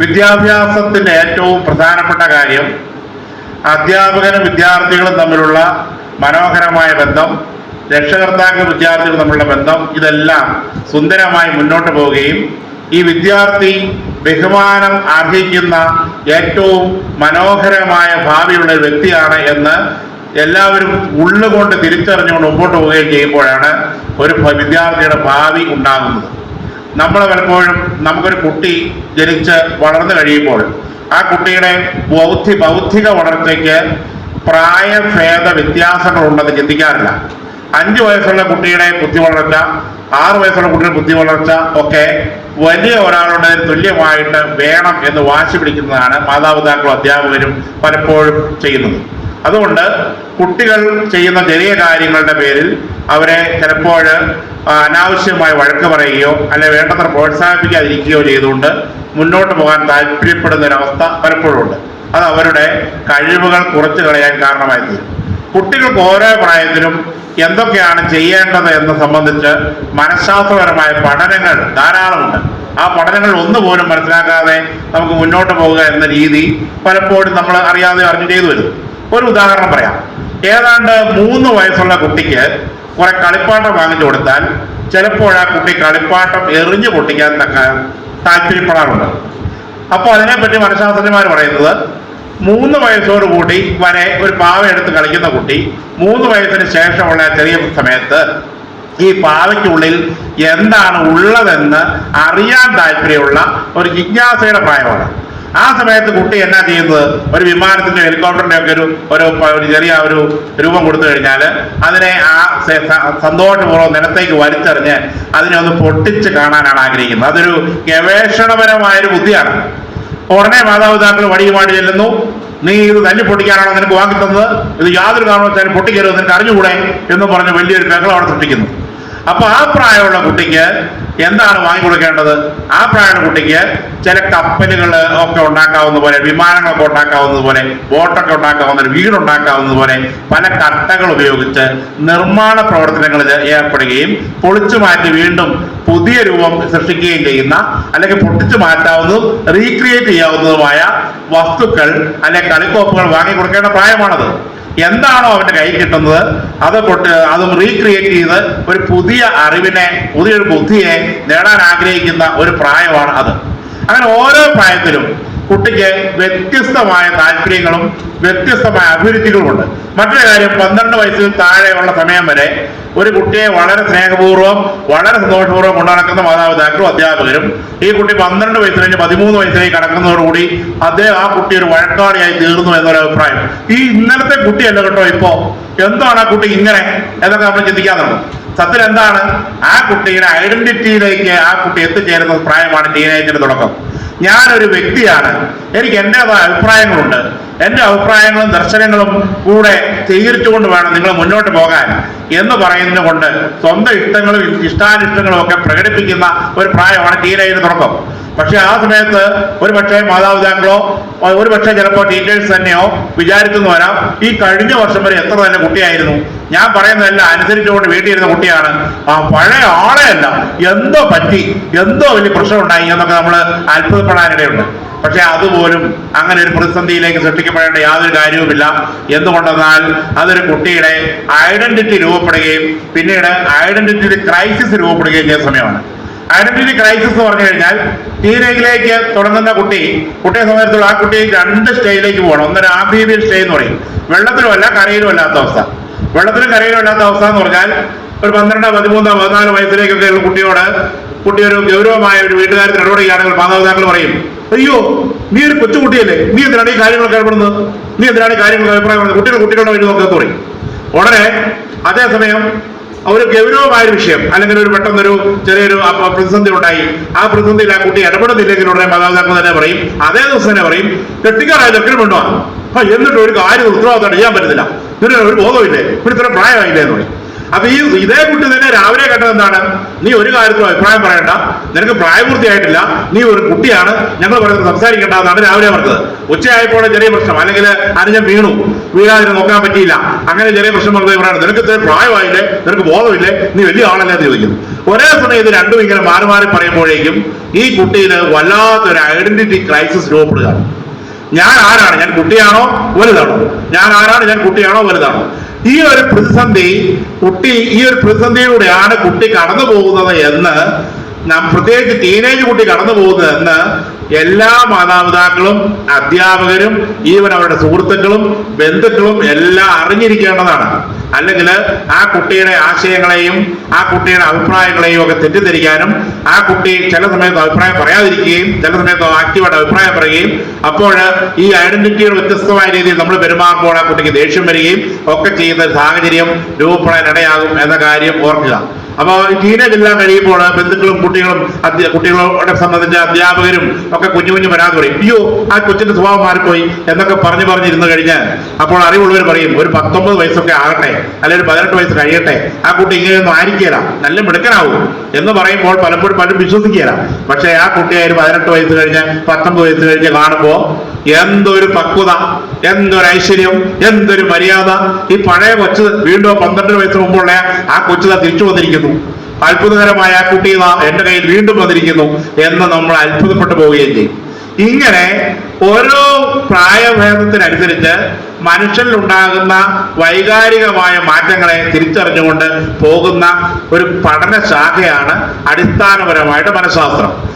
വിദ്യാഭ്യാസത്തിന്റെ ഏറ്റവും പ്രധാനപ്പെട്ട കാര്യം അധ്യാപകനും വിദ്യാർത്ഥികളും തമ്മിലുള്ള മനോഹരമായ ബന്ധം രക്ഷകർത്താക്കൾ വിദ്യാർത്ഥികൾ തമ്മിലുള്ള ബന്ധം ഇതെല്ലാം സുന്ദരമായി മുന്നോട്ട് പോവുകയും ഈ വിദ്യാർത്ഥി ബഹുമാനം അർഹിക്കുന്ന ഏറ്റവും മനോഹരമായ ഭാവിയുള്ള ഒരു വ്യക്തിയാണ് എന്ന് എല്ലാവരും ഉള്ളുകൊണ്ട് തിരിച്ചറിഞ്ഞുകൊണ്ട് മുമ്പോട്ട് പോവുകയും ചെയ്യുമ്പോഴാണ് ഒരു വിദ്യാർത്ഥിയുടെ ഭാവി ഉണ്ടാകുന്നത്. നമ്മൾ പലപ്പോഴും നമുക്കൊരു കുട്ടി ജനിച്ച് വളർന്നു കഴിയുമ്പോൾ ആ കുട്ടിയുടെ ബൗദ്ധി ബൗദ്ധിക വളർച്ചയ്ക്ക് പ്രായഭേദ വ്യത്യാസങ്ങളുണ്ടെന്ന് ചിന്തിക്കാറില്ല. അഞ്ചു വയസ്സുള്ള കുട്ടിയുടെ ബുദ്ധി വളർച്ച ആറു വയസ്സുള്ള കുട്ടിയുടെ ബുദ്ധി വളർച്ച ഒക്കെ വലിയ ഒരാളുടെ തുല്യമായിട്ട് വേണം എന്ന് വാശി പിടിക്കുന്നതാണ് മാതാപിതാക്കളും അധ്യാപകരും പലപ്പോഴും ചെയ്യുന്നത്. അതുകൊണ്ട് കുട്ടികൾ ചെയ്യുന്ന ചെറിയ കാര്യങ്ങളുടെ പേരിൽ അവരെ ചിലപ്പോൾ അനാവശ്യമായി വഴക്ക് പറയുകയോ അല്ലെ വേണ്ടത്ര പ്രോത്സാഹിപ്പിക്കാതിരിക്കുകയോ ചെയ്തുകൊണ്ട് മുന്നോട്ട് പോകാൻ താല്പര്യപ്പെടുന്ന ഒരവസ്ഥ പലപ്പോഴും ഉണ്ട് അത് അവരുടെ കഴിവുകൾ കുറച്ചു കളയാൻ കാരണമായി തീരും കുട്ടികൾക്ക് ഓരോ പ്രായത്തിലും എന്തൊക്കെയാണ് ചെയ്യേണ്ടത് എന്ന് സംബന്ധിച്ച് മനഃശാസ്ത്രപരമായ പഠനങ്ങൾ ധാരാളമുണ്ട്. ആ പഠനങ്ങൾ ഒന്നുപോലും മനസ്സിലാക്കാതെ നമുക്ക് മുന്നോട്ട് പോവുക എന്ന രീതി പലപ്പോഴും നമ്മൾ അറിയാതെ അറിഞ്ഞു ചെയ്തു വരും ഒരു ഉദാഹരണം പറയാം. ഏതാണ്ട് മൂന്ന് വയസ്സുള്ള കുട്ടിക്ക് കുറെ കളിപ്പാട്ടം വാങ്ങിച്ചു കൊടുത്താൽ ചിലപ്പോൾ ആ കുട്ടി കളിപ്പാട്ടം എറിഞ്ഞു പൊട്ടിക്കാൻ തക്ക താല്പര്യപ്പെടാറുണ്ട്. അപ്പോൾ അതിനെപ്പറ്റി മനഃശാസ്ത്രജ്ഞന്മാർ പറയുന്നത് മൂന്ന് വയസ്സോട് കൂടി വരെ ഒരു പാവ എടുത്ത് കളിക്കുന്ന കുട്ടി മൂന്ന് വയസ്സിന് ശേഷമുള്ള ചെറിയ സമയത്ത് ഈ പാവയ്ക്കുള്ളിൽ എന്താണ് ഉള്ളതെന്ന് അറിയാൻ താല്പര്യമുള്ള ഒരു ജിജ്ഞാസയുടെ പ്രായമാണ്. ആ സമയത്ത് കുട്ടി എന്നാ ചെയ്യുന്നത്? ഒരു വിമാനത്തിന്റെ ഹെലികോപ്റ്ററിന്റെ ഒക്കെ ഒരു ഒരു ചെറിയ ഒരു രൂപം കൊടുത്തു കഴിഞ്ഞാൽ അതിനെ ആ സന്തോഷപൂർവം നിലത്തേക്ക് വലിച്ചെറിഞ്ഞ് അതിനെ ഒന്ന് പൊട്ടിച്ച് കാണാനാണ് ആഗ്രഹിക്കുന്നത്. അതൊരു ഗവേഷണപരമായൊരു ബുദ്ധിയാണ്. ഉടനെ മാതാപിതാക്കൾ വടിയുമായിട്ട് ചെല്ലുന്നു. നീ ഇത് തല്ലി പൊട്ടിക്കാനാണോ നിനക്ക് വാങ്ങി തന്നത്? ഇത് യാതൊരു കാരണവശാലും പൊട്ടിക്കരുത് നിനക്ക് അറിഞ്ഞുകൂടെ? എന്ന് പറഞ്ഞ് വലിയൊരു ബഹളം അവിടെ സൃഷ്ടിക്കുന്നു. അപ്പൊ ആ പ്രായമുള്ള കുട്ടിക്ക് എന്താണ് വാങ്ങിക്കൊടുക്കേണ്ടത് ആ പ്രായമുള്ള കുട്ടിക്ക് ചില കപ്പലുകൾ ഒക്കെ ഉണ്ടാക്കാവുന്ന പോലെ വിമാനങ്ങളൊക്കെ ഉണ്ടാക്കാവുന്നത് പോലെ ബോട്ടൊക്കെ ഉണ്ടാക്കാവുന്ന വീടുണ്ടാക്കാവുന്നത് പോലെ പല കട്ടകൾ ഉപയോഗിച്ച് നിർമ്മാണ പ്രവർത്തനങ്ങളിൽ ഏർപ്പെടുകയും പൊളിച്ചു മാറ്റി വീണ്ടും പുതിയ രൂപം സൃഷ്ടിക്കുകയും ചെയ്യുന്ന അല്ലെങ്കിൽ പൊട്ടിച്ചു മാറ്റാവുന്നതും റീക്രിയേറ്റ് ചെയ്യാവുന്നതുമായ വസ്തുക്കൾ അല്ലെങ്കിൽ കളിക്കോപ്പുകൾ വാങ്ങിക്കൊടുക്കേണ്ട പ്രായമാണത്. എന്താണോ അവന്റെ കൈ കിട്ടുന്നത് അത് പൊട്ട് അതും റീക്രിയേറ്റ് ചെയ്ത് ഒരു പുതിയ അറിവിനെ പുതിയൊരു ബുദ്ധിയെ നേടാൻ ആഗ്രഹിക്കുന്ന ഒരു പ്രായമാണ് അത്. അങ്ങനെ ഓരോ പ്രായത്തിലും കുട്ടിക്ക് വ്യത്യസ്തമായ താല്പര്യങ്ങളും വ്യത്യസ്തമായ അഭിരുചികളുമുണ്ട്. മറ്റൊരു കാര്യം പന്ത്രണ്ട് വയസ്സിൽ താഴെയുള്ള സമയം വരെ ഒരു കുട്ടിയെ വളരെ സ്നേഹപൂർവം വളരെ സന്തോഷപൂർവം കൊണ്ടു നടക്കുന്ന മാതാപിതാക്കളും അധ്യാപകരും ഈ കുട്ടി പന്ത്രണ്ട് വയസ്സ് കഴിഞ്ഞ് പതിമൂന്ന് വയസ്സിലേക്ക് കടക്കുന്നതോടുകൂടി അദ്ദേഹം ആ കുട്ടി ഒരു വഴക്കാളിയായി തീർന്നു എന്നൊരു അഭിപ്രായം. ഈ ഇന്നലത്തെ കുട്ടിയല്ല കേട്ടോ ഇപ്പോ. എന്താണ് ആ കുട്ടി ഇങ്ങനെ? എന്നൊക്കെ നമ്മൾ ചിന്തിക്കാൻ തുടങ്ങും സത്യത്തിൽ എന്താണ്? ആ കുട്ടിയുടെ ഐഡന്റിറ്റിയിലേക്ക് ആ കുട്ടി എത്തിച്ചേരുന്ന പ്രായമാണ് ടീനേജിന്റെ തുടക്കം. ഞാനൊരു വ്യക്തിയാണ്. എനിക്ക് എന്റെതായ അഭിപ്രായങ്ങളുണ്ട്. എന്റെ അഭിപ്രായങ്ങളും ദർശനങ്ങളും കൂടെ സ്വീകരിച്ചുകൊണ്ട് വേണം നിങ്ങൾ മുന്നോട്ട് പോകാൻ എന്ന് പറയുന്നത് കൊണ്ട് സ്വന്തം ഇഷ്ടങ്ങളും ഇഷ്ടാനിഷ്ടങ്ങളും ഒക്കെ പ്രകടിപ്പിക്കുന്ന ഒരു പ്രായമാണ് ടീനേജിന് തുടക്കം. പക്ഷെ ആ സമയത്ത് ഒരു പക്ഷേ മാതാപിതാക്കളോ ഒരു പക്ഷേ ചിലപ്പോൾ ടീച്ചേഴ്സ് തന്നെയോ വിചാരിക്കുന്നു വരാം. ഈ കഴിഞ്ഞ വർഷം വരെ എത്ര തന്നെ കുട്ടിയായിരുന്നു? ഞാൻ പറയുന്നതെല്ലാം അനുസരിച്ചുകൊണ്ട് വീട്ടിൽ ഇരുന്ന കുട്ടിയാണ്. ആ പഴയ ആളെ അല്ല എന്തോ പറ്റി എന്തോ വലിയ പ്രശ്നം ഉണ്ടായി എന്നൊക്കെ നമ്മൾ അത്ഭുതപ്പെടാനിടയുണ്ട്. പക്ഷെ അതുപോലും അങ്ങനെ ഒരു പ്രതിസന്ധിയിലേക്ക് സൃഷ്ടിക്കപ്പെടേണ്ട യാതൊരു കാര്യവുമില്ല. എന്തുകൊണ്ടെന്നാൽ അതൊരു കുട്ടിയുടെ ഐഡന്റിറ്റി രൂപപ്പെടുകയും പിന്നീട് ഐഡന്റിറ്റി ക്രൈസിസ് രൂപപ്പെടുകയും ചെയ്യുന്ന സമയമാണ്. ഐഡന്റിറ്റി ക്രൈസിസ് എന്ന് പറഞ്ഞു കഴിഞ്ഞാൽ ടീനേജിലേക്ക് തുടങ്ങുന്ന കുട്ടി കുട്ടിയെ സംബന്ധിച്ചുള്ള ആ കുട്ടി രണ്ട് സ്റ്റേജിലേക്ക് പോകണം. ഒന്നൊരു ആംബീബിയൻ സ്റ്റേ എന്ന് പറയും വെള്ളത്തിലുമല്ല കരയിലും അല്ലാത്ത അവസ്ഥ. വെള്ളത്തിലും കരയിലില്ലാത്ത അവസ്ഥ എന്ന് പറഞ്ഞാൽ ഒരു പന്ത്രണ്ട് പതിമൂന്ന് പതിനാല് വയസ്സിലേക്കൊക്കെ ഉള്ള കുട്ടിയോട് കുട്ടി ഒരു ഗൗരവമായ ഒരു വീട്ടുകാരത്തിന് ഇടപെടുകയാണെങ്കിൽ മാതാപിതാക്കൾ പറയും അയ്യോ നീ ഒരു കൊച്ചുകുട്ടിയല്ലേ? നീ എന്തിനാണ് ഈ കാര്യങ്ങളൊക്കെ ഇടപെടുന്നത്? നീ എന്തിനാണ് ഈ കാര്യങ്ങൾ അഭിപ്രായം? കുട്ടികൾ കുട്ടികളുടെ വഴി നോക്കാൻ തുടങ്ങി ഉടനെ അതേസമയം ഒരു ഗൗരവമായ വിഷയം അല്ലെങ്കിൽ ഒരു പെട്ടെന്നൊരു ചെറിയൊരു പ്രതിസന്ധി ഉണ്ടായി ആ പ്രതിസന്ധിയിൽ ആ കുട്ടി ഇടപെടുന്നില്ലെങ്കിൽ ഉടനെ മാതാപിതാക്കൾ തന്നെ പറയും അതേ ദിവസം തന്നെ പറയും കെട്ടിക്കാറായ ചെക്കനും വേണ്ടുവാ എന്നിട്ട് ഒരു കാര്യം ഉത്തരവാദിത്തം ചെയ്യാൻ പറ്റുന്നില്ല ഇതിന് ഒരു ബോധമില്ലേ ഇവിടെ ഇത്ര പ്രായമായില്ലേ എന്ന് അപ്പൊ ഈ ഇതേ കുട്ടി തന്നെ രാവിലെ കേട്ടത് എന്താണ്? നീ ഒരു കാര്യത്തിലും അഭിപ്രായം പറയണ്ട. നിനക്ക് പ്രായപൂർത്തിയായിട്ടില്ല. നീ ഒരു കുട്ടിയാണ്. ഞങ്ങൾ പറയുന്നത് സംസാരിക്കേണ്ട എന്നാണ് രാവിലെ പറഞ്ഞത്. ഉച്ചയായപ്പോൾ ചെറിയ പ്രശ്നം. അല്ലെങ്കിൽ അനുജൻ വീണു. വീഴാതിന് നോക്കാൻ പറ്റിയില്ല. അങ്ങനെ ചെറിയ പ്രശ്നം പറഞ്ഞത് ഇവരാണ് നിനക്ക് പ്രായമായില്ലേ? നിനക്ക് ബോധമില്ലേ? നീ വലിയ ആളല്ലേ എന്ന് ചോദിക്കുന്നു. ഒരേ സമയം ഇത് രണ്ടും ഇങ്ങനെ മാറി മാറി പറയുമ്പോഴേക്കും ഈ കുട്ടിയിൽ വല്ലാത്തൊരു ഐഡന്റിറ്റി ക്രൈസിസ് രൂപപ്പെടുകയാണ്. ഞാൻ ആരാണ്? ഞാൻ കുട്ടിയാണോ? വലുതാണോ? ഞാൻ ആരാണ്? ഞാൻ കുട്ടിയാണോ? വലുതാണോ? ഈ ഒരു പ്രതിസന്ധി കുട്ടി ഈ ഒരു പ്രതിസന്ധിയിലൂടെയാണ് കുട്ടി കടന്നു പോകുന്നത് എന്ന് നാം പ്രത്യേകിച്ച് ടീനേജ് കുട്ടി കടന്നു പോകുന്നത് എന്ന് എല്ലാ മാതാപിതാക്കളും അധ്യാപകരും ഈവൻ അവരുടെ സുഹൃത്തുക്കളും ബന്ധുക്കളും എല്ലാം അറിഞ്ഞിരിക്കേണ്ടതാണ്. അല്ലെങ്കിൽ ആ കുട്ടിയുടെ ആശയങ്ങളെയും ആ കുട്ടിയുടെ അഭിപ്രായങ്ങളെയും ഒക്കെ തെറ്റിദ്ധരിക്കാനും ആ കുട്ടി ചില സമയത്ത് അഭിപ്രായം പറയാതിരിക്കുകയും ചില സമയത്ത് ആക്റ്റീവായിട്ട് അഭിപ്രായം പറയുകയും അപ്പോൾ ഈ ഐഡന്റിറ്റിയുടെ വ്യത്യസ്തമായ രീതിയിൽ നമ്മൾ പെരുമാറുമ്പോൾ ആ കുട്ടിക്ക് ദേഷ്യം വരികയും ഒക്കെ ചെയ്യുന്ന സാഹചര്യം രൂപപ്പെടാൻ ഇടയാകും എന്ന കാര്യം ഓർക്കുക. അപ്പോൾ ടീനേജ് എല്ലാം കഴിയുമ്പോൾ ബന്ധുക്കളും കുട്ടികളും കുട്ടികളോടെ സംബന്ധിച്ച അധ്യാപകരും ഒക്കെ കുഞ്ഞു കുഞ്ഞു വരാൻ പറയും അയ്യോ ആ കൊച്ചിന്റെ സ്വഭാവം മാറിപ്പോയി എന്നൊക്കെ പറഞ്ഞു പറഞ്ഞിരുന്നു കഴിഞ്ഞാൽ അപ്പോൾ അറിവുള്ളവർ പറയും ഒരു പത്തൊമ്പത് വയസ്സൊക്കെ ആകട്ടെ അല്ലെങ്കിൽ ഒരു പതിനെട്ട് വയസ്സ് കഴിയട്ടെ ആ കുട്ടി ഇങ്ങനെയൊന്നും ആയിരിക്കില്ല നല്ല മിടുക്കനാവും എന്ന് പറയുമ്പോൾ പലപ്പോഴും പലരും വിശ്വസിക്കില്ല പക്ഷെ ആ കുട്ടിയെ ഒരു പതിനെട്ട് വയസ്സ് കഴിഞ്ഞ് പത്തൊമ്പത് വയസ്സ് കഴിഞ്ഞ് കാണുമ്പോൾ എന്തൊരു പക്വത. എന്തൊരു ഐശ്വര്യം എന്തൊരു മര്യാദ. ഈ പഴയ കൊച്ചു വീണ്ടും പന്ത്രണ്ട് വയസ്സിന് മുമ്പുള്ള ആ കൊച്ചുത തിരിച്ചു വന്നിരിക്കുന്നു. അത്ഭുതകരമായ ആ കുട്ടി എന്റെ കയ്യിൽ വീണ്ടും വന്നിരിക്കുന്നു എന്ന് നമ്മൾ അത്ഭുതപ്പെട്ടു പോവുകയും ചെയ്യും. ഇങ്ങനെ ഓരോ പ്രായഭേദത്തിനനുസരിച്ച് മനുഷ്യനിൽ ഉണ്ടാകുന്ന വൈകാരികമായ മാറ്റങ്ങളെ തിരിച്ചറിഞ്ഞുകൊണ്ട് പോകുന്ന ഒരു പഠന ശാഖയാണ് അടിസ്ഥാനപരമായിട്ട് മനഃശാസ്ത്രം.